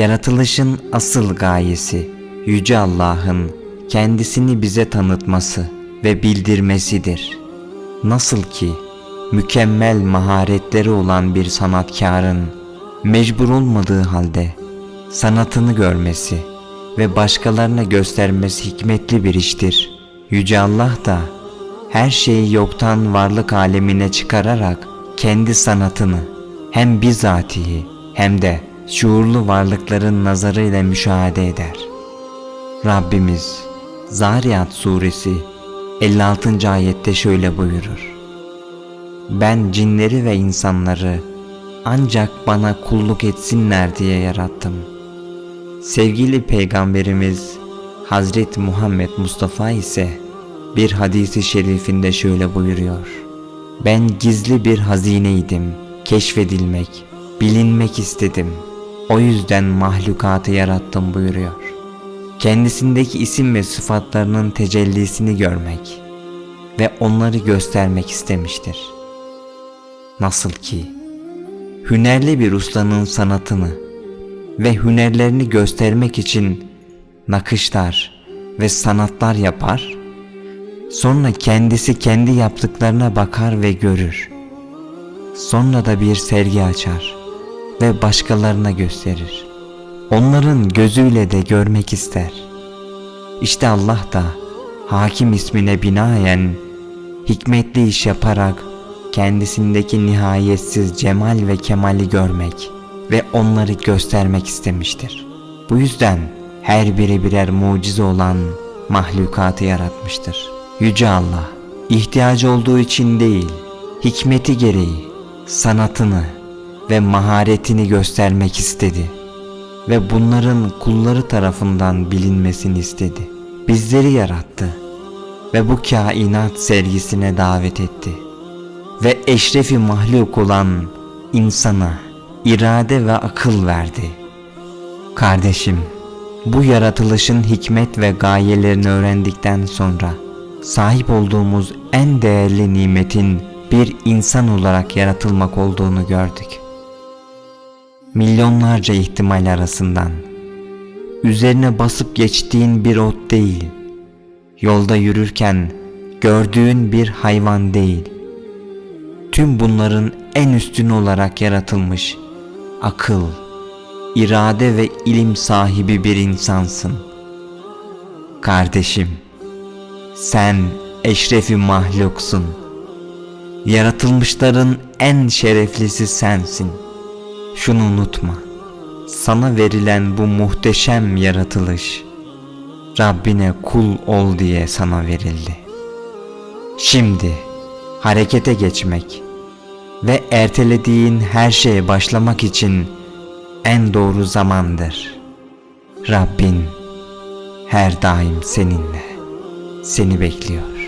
Yaratılışın asıl gayesi Yüce Allah'ın kendisini bize tanıtması ve bildirmesidir. Nasıl ki mükemmel maharetleri olan bir sanatkarın mecbur olmadığı halde sanatını görmesi ve başkalarına göstermesi hikmetli bir iştir. Yüce Allah da her şeyi yoktan varlık alemine çıkararak kendi sanatını hem bizatihi hem de şuurlu varlıkların nazarıyla müşahede eder. Rabbimiz Zariyat suresi 56. ayette şöyle buyurur. Ben cinleri ve insanları ancak bana kulluk etsinler diye yarattım. Sevgili Peygamberimiz Hazreti Muhammed Mustafa ise bir hadisi şerifinde şöyle buyuruyor. Ben gizli bir hazineydim, keşfedilmek, bilinmek istedim. O yüzden mahlukatı yarattım buyuruyor. Kendisindeki isim ve sıfatlarının tecellisini görmek ve onları göstermek istemiştir. Nasıl ki hünerli bir ustanın sanatını ve hünerlerini göstermek için nakışlar ve sanatlar yapar, sonra kendisi kendi yaptıklarına bakar ve görür. Sonra da bir sergi açar ve başkalarına gösterir. Onların gözüyle de görmek ister. İşte Allah da hakim ismine binaen hikmetli iş yaparak kendisindeki nihayetsiz cemal ve kemali görmek ve onları göstermek istemiştir. Bu yüzden her biri birer mucize olan mahlukatı yaratmıştır. Yüce Allah ihtiyacı olduğu için değil, hikmeti gereği sanatını ve maharetini göstermek istedi ve bunların kulları tarafından bilinmesini istedi. Bizleri yarattı ve bu kainat sergisine davet etti. Ve eşrefi mahluk olan insana irade ve akıl verdi. Kardeşim, bu yaratılışın hikmet ve gayelerini öğrendikten sonra sahip olduğumuz en değerli nimetin bir insan olarak yaratılmak olduğunu gördük. Milyonlarca ihtimal arasından üzerine basıp geçtiğin bir ot değil, yolda yürürken gördüğün bir hayvan değil, tüm bunların en üstün olarak yaratılmış akıl, irade ve ilim sahibi bir insansın. Kardeşim, sen eşrefi mahluksun. Yaratılmışların en şereflisi sensin. Şunu unutma. Sana verilen bu muhteşem yaratılış Rabbine kul ol diye sana verildi. Şimdi harekete geçmek ve ertelediğin her şeye başlamak için en doğru zamandır. Rabbin her daim seninle, seni bekliyor.